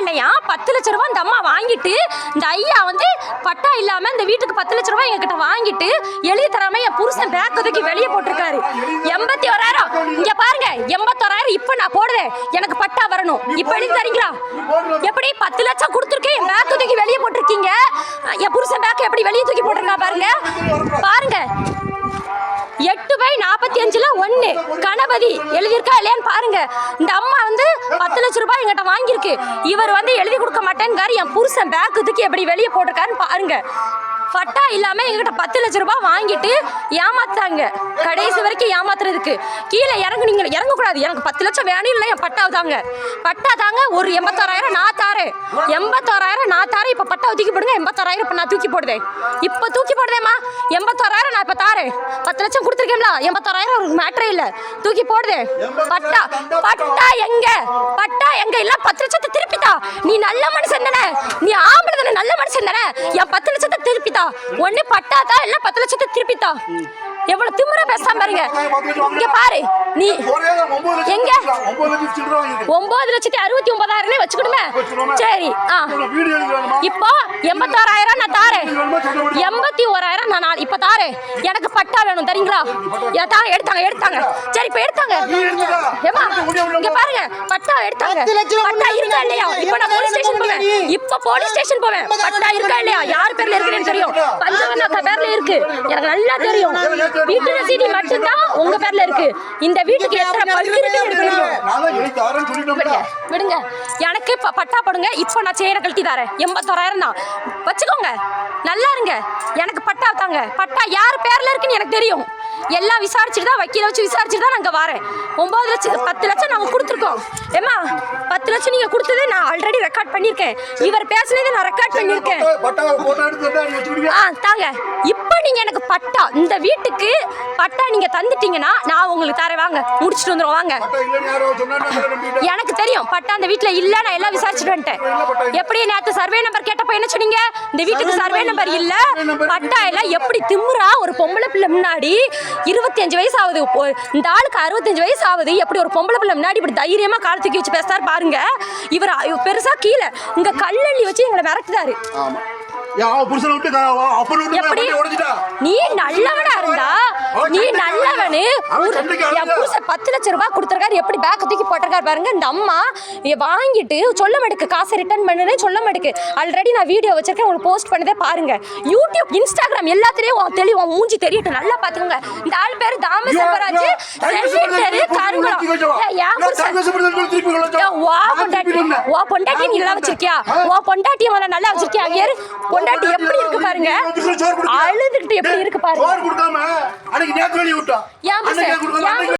இல்லையா? பத்து லட்ச ரூபாய் இந்த அம்மா வாங்கிட்டு இந்த ஐயா வந்து பட்டா இல்லாம இந்த வீட்டுக்கு பத்து லட்ச ரூபாய் எங்ககிட்ட வாங்கிட்டு எழுதி தராம என் புருஷன் பேக் ஒதுக்கி வெளியே போட்டிருக்காரு. எண்பத்தி ஓராயிரம் இங்க பாருங்க எண்பத்தோராயிரம் இப்ப நான் போடுதேன் எனக்கு பட்டா வரணும். இப்ப எழுதி தரீங்களா? எப்படி பத்து லட்சம் கொடுத்துருக்கேன் என் பேக் தூக்கி வெளியே போட்டிருக்கீங்க? என் புருஷன் பேக் எப்படி வெளியே தூக்கி போட்டிருக்கா பாருங்க. பாருங்க எட்டு பை நாற்பத்தி அஞ்சில் ஒன்று கணபதி எழுதியிருக்கா இல்லையான்னு பாருங்க. இந்த அம்மா வந்து பத்து லட்ச ரூபாய் எங்கிட்ட வாங்கியிருக்கு. இவர் வந்து எழுதி கொடுக்க மாட்டேன்னு என் புருஷன் பேக்கு தூக்கி எப்படி வெளியே போட்டிருக்காருன்னு பாருங்க. பட்டா இல்லாம எங்ககிட்ட பத்து லட்ச ரூபாய் வாங்கிட்டு ஏமாத்தாங்க கடைசி வரைக்கும் ஏமாத்துறதுக்கு. கீழே இறங்குனீங்க இறங்கக்கூடாது. எனக்கு பத்து லட்சம் வேணும் இல்லை என் பட்டா தாங்க. பட்டா தாங்க ஒரு எண்பத்தோராயிரம் நான் தாரேன். எண்பத்தோராயிரம் நான் தாரேன். இப்போ பட்டா தூக்கி போடுங்க எண்பத்தோராயிரம் இப்போ நான் தூக்கி போடுதேன். இப்போ தூக்கி போடுதேம்மா எண்பத்தோராயிரம் நான் இப்போ தாரேன். பத்து லட்சம் கொடுத்துருக்கேன்ல எண்பத்தோராயிரம் ஒரு மேட்ரே இல்லை. தூக்கி போடுதேன் பட்டா பட்டா எங்க? பட்டா எங்க? இல்ல பத்து லட்சத்தை திருப்பித்தா. நீ நல்ல மனுஷன் தானே. நீ ஆம்பளை தானே நல்ல மனுஷன் தானே? என் பத்து லட்சத்தை திருப்பித்தா. ஒண்ணு பட்டாதா இல்ல பத்து லட்சத்தை திருப்பித்தா? எவ்வளவு திமிரா பேசாம பாருங்க. இங்க பாரு நீ எங்க? ஒன்பது லட்சத்தி அறுபத்தி ஒன்பதாயிரம் வச்சுக்கிடுமே சரி இப்போ எண்பத்தாறாயிரம் நான் தாரேன். எண்பத்தி ஓராயிரம். நான் நா- இப்ப தாரேன். எனக்கு பட்டா வேணும் தரீங்களா தாங்க எடுத்தாங்க எடுத்தாங்க. சரி இப்ப எடுத்தாங்க. ஏமா இங்க பாருங்க பட்டா எடுத்தாங்க. பட்டா இருக்கா இல்லையா? இப்ப நான் போலீஸ் ஸ்டேஷன் போவேன். இப்ப போலீஸ் ஸ்டேஷன் போவேன். பட்டா இருக்கா இல்லையா? யார் பேர்ல இருக்குன்னு தெரியும். பஞ்சவர்ண பேர்ல இருக்கு. எனக்கு நல்லா தெரியும். வீட்டு ரசீதி மட்டும்தான் உங்க பேர்ல இருக்கு. இந்த வீட்டுக்கு எத்தனை பங்கு இருக்குன்னு தெரியும். விடுங்க விடுங்க. எனக்கு இப்ப பட்டா போடுங்க. இப்போ நான் செயினை கழட்டி தரேன். எண்பத்தோராயிரம் தான். வச்சுக்கோங்க. நல்லா இருங்க. எனக்கு பட்டா பட்டா யார் பேர்ல இருக்குன்னு எனக்கு தெரியும். எல்லாம் விசாரிச்சுட்டு தான் வக்கீல வச்சு விசாரிச்சுட்டு தான் நாங்க வரேன். ஒன்பது லட்சம் பத்து லட்சம் நாங்க கொடுத்துருக்கோம். ஏமா பத்து லட்சம் நீங்க கொடுத்தது நான் ஆல்ரெடி ரெக்கார்ட் பண்ணியிருக்கேன். இவர் பேசுனதை நான் ரெக்கார்ட் பண்ணியிருக்கேன். ஆ தாங்க. இப்போ நீங்க எனக்கு பட்டா இந்த வீட்டுக்கு பட்டா நீங்க தந்துட்டீங்கன்னா நான் உங்களுக்கு தரேன். வாங்க முடிச்சுட்டு வந்துடும் வாங்க. எனக்கு தெரியும் பட்டா அந்த வீட்ல இல்ல நான் எல்லாம் விசாரிச்சுட்டு வந்துட்டேன். எப்படி நேத்து சர்வே நம்பர் கேட்டப்ப என்ன சொன்னீங்க? இந்த வீட்டுக்கு சர்வே நம்பர் இல்ல. பட்டா எல்லாம் எப்படி திமுறா? ஒரு பொம்பளை பிள்ளை முன்னாடி இருபத்தி அஞ்சு வயசு ஆகுது இந்த ஆளுக்கு அறுபத்தஞ்சு வயசு ஆகுது எப்படி ஒரு பொம்பளை பிள்ளை முன்னாடி இப்படி தைரியமா கால் தூக்கி வச்சு பேசுறாரு பாருங்க. இவர் இவர் பெருசா கீழே இங்க கல்லள்ளி வச்சு எங்களை மிரட்டுதாரு நீ நல்லவனா இருந்தா நீ ஒரு- என் புருஷன் பத்து லட்சம் ரூபாய் கொடுத்துருக்காரு எப்படி பேக்க தூக்கி போட்டிருக்காரு பாருங்க. இந்த அம்மா வாங்கிட்டு சொல்ல மாட்டுக்கு காசை ரிட்டர்ன் பண்ணுன்னு சொல்ல மாட்டுக்கு. ஆல்ரெடி நான் வீடியோ வச்சிருக்கேன் உங்களுக்கு போஸ்ட் பண்ணதே பாருங்க. யூடியூப் இன்ஸ்டாகிராம் எல்லாத்துலயும் தெளிவு மூஞ்சி தெரியட்டும். நல்லா பாத்துக்கோங்க இந்த ஆள் பேரு தாம செல்வராஜ் செல்வராஜ் கருங்குளம். ஏய், என் புருஷன் ஏன் வா பொண்டாட்டி பொண்டாட்டி நல்லா வச்சிருக்கியா? வா பொண்டாட்டிய முதல்ல நல்லா வச்சிருக்கியா? பொண்டாட்டி எப்படி இருக்கு பாருங்க. அழுதுகிட்டு எப்படி இருக்கு பாருங்க. அன்னைக்கு நேத்து வெளிய விட்டோம்.